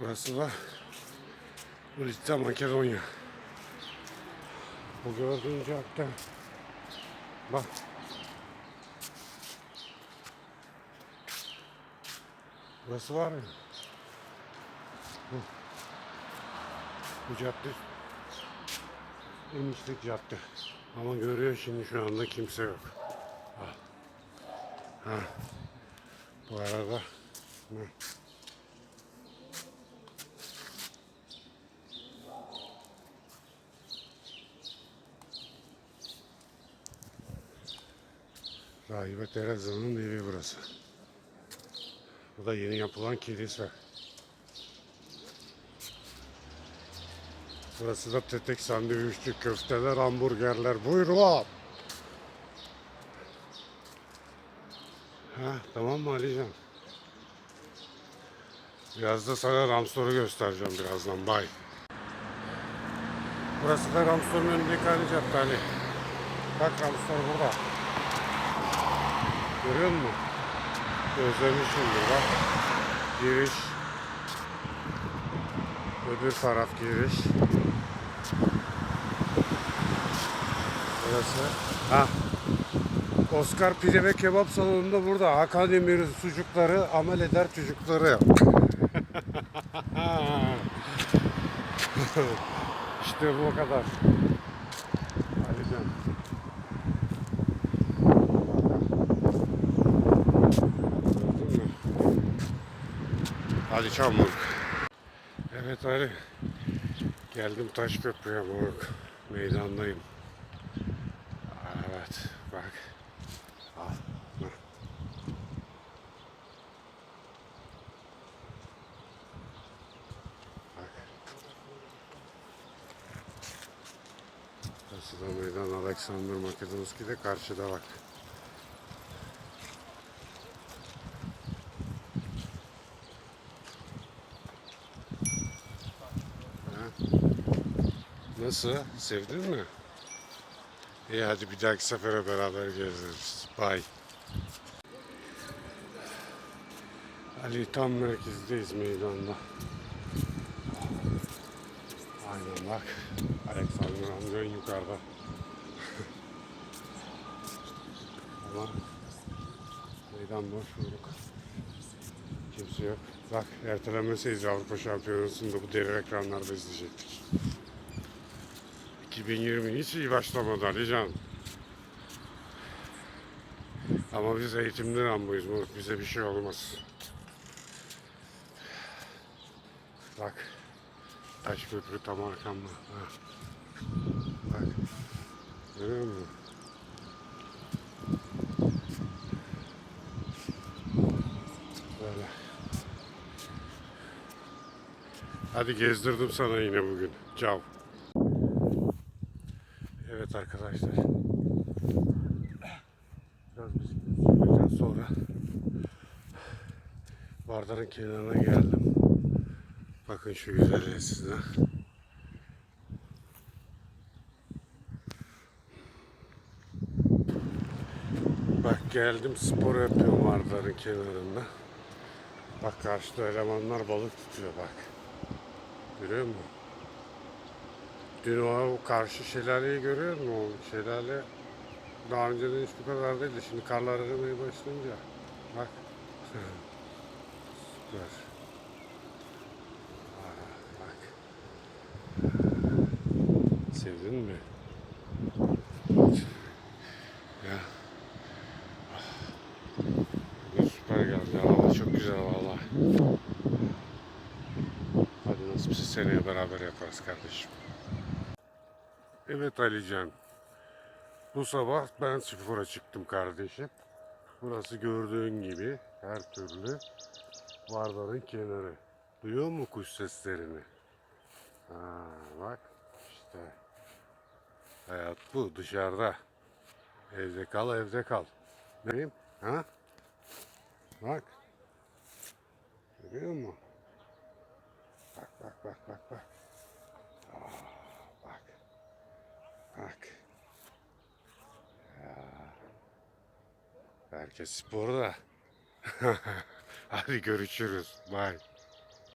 Burası da Ulita Makedonya. Bu gördüğün cadde. Bak. Burası var ya. Bu. Bu cadde. En işlek cadde. Ama görüyor şimdi şu anda kimse yok. Ha. Ha. Bu arada ha. Rahibe Teresa'nın evi burası. Bu da yeni yapılan kilise. Burası da tetek sandviççi, köfteler, hamburgerler. Buyurun. Ha, tamam mı Alican? Biraz da sana Ramstor'u göstereceğim birazdan. Bay. Burası da Ramstor'un önündeki Ali Cadde Ali. Bak Ramstor burada. Görüyor musun? Özlemişimdir bak. Giriş. Öbür taraf giriş. Burası. Ha. Oscar Pide ve Kebap Salonu'nda burada. Hakan Demir'in sucukları, amel eder çocukları. işte bu kadar. Hadi çamur. Evet Ali. Geldim Taşköprü'ye moruk. Meydandayım. Evet bak. Al. Bak. Bak. Burası da meydan Alexander Makedonski de karşıda bak. Ha? Nasıl? Sevdin mi? İyi hadi bir dahaki sefere beraber gezeriz. Bye. Ali tam merkezdeyiz meydanda. Aynen bak. Alexander amcan yukarıda. Ama meydan boş bulduk. Kimse yok. Bak ertelenmeseydi Avrupa Şampiyonası'nda bu dev ekranlar bezleyecektik. 2020 hiç iyi başlamadı Alican. Ama biz eğitimli Rambo'yuz. Bize bir şey olmaz. Bak. Taş köprü tam arkamda. Bak. Görüyor musun? Hadi gezdirdim sana yine bugün. Ciao. Evet arkadaşlar. Biraz bisiklet sürmekten sonra Vardar'ın kenarına geldim. Bakın şu güzelliğe size. Bak geldim spor yapıyorum Vardar'ın kenarında. Bak karşıda elemanlar balık tutuyor bak. Görüyor musun? Dün o karşı şelaleyi görüyor musun? O şelale daha önceden hiç bu kadar değildi. Şimdi karlar erimeye başlayınca. Bak. Süper. Aa, bak. Sevdin mi? Ya. Bugün süper geldi. Hava çok güzel valla. Hadi nasipse seneye beraber yaparız kardeşim. Evet Alican. Bu sabah ben spora çıktım kardeşim. Burası gördüğün gibi her türlü Vardar'ın kenarı. Duyuyor mu kuş seslerini? Ha, bak işte. Hayat bu dışarıda. Evde kal evde kal. Ne diyeyim? Ha? Bak. Görüyor musun? Bak bak bak bak. Aa, bak. Bak. Ya. Herkes sporda. Hadi görüşürüz. Bye.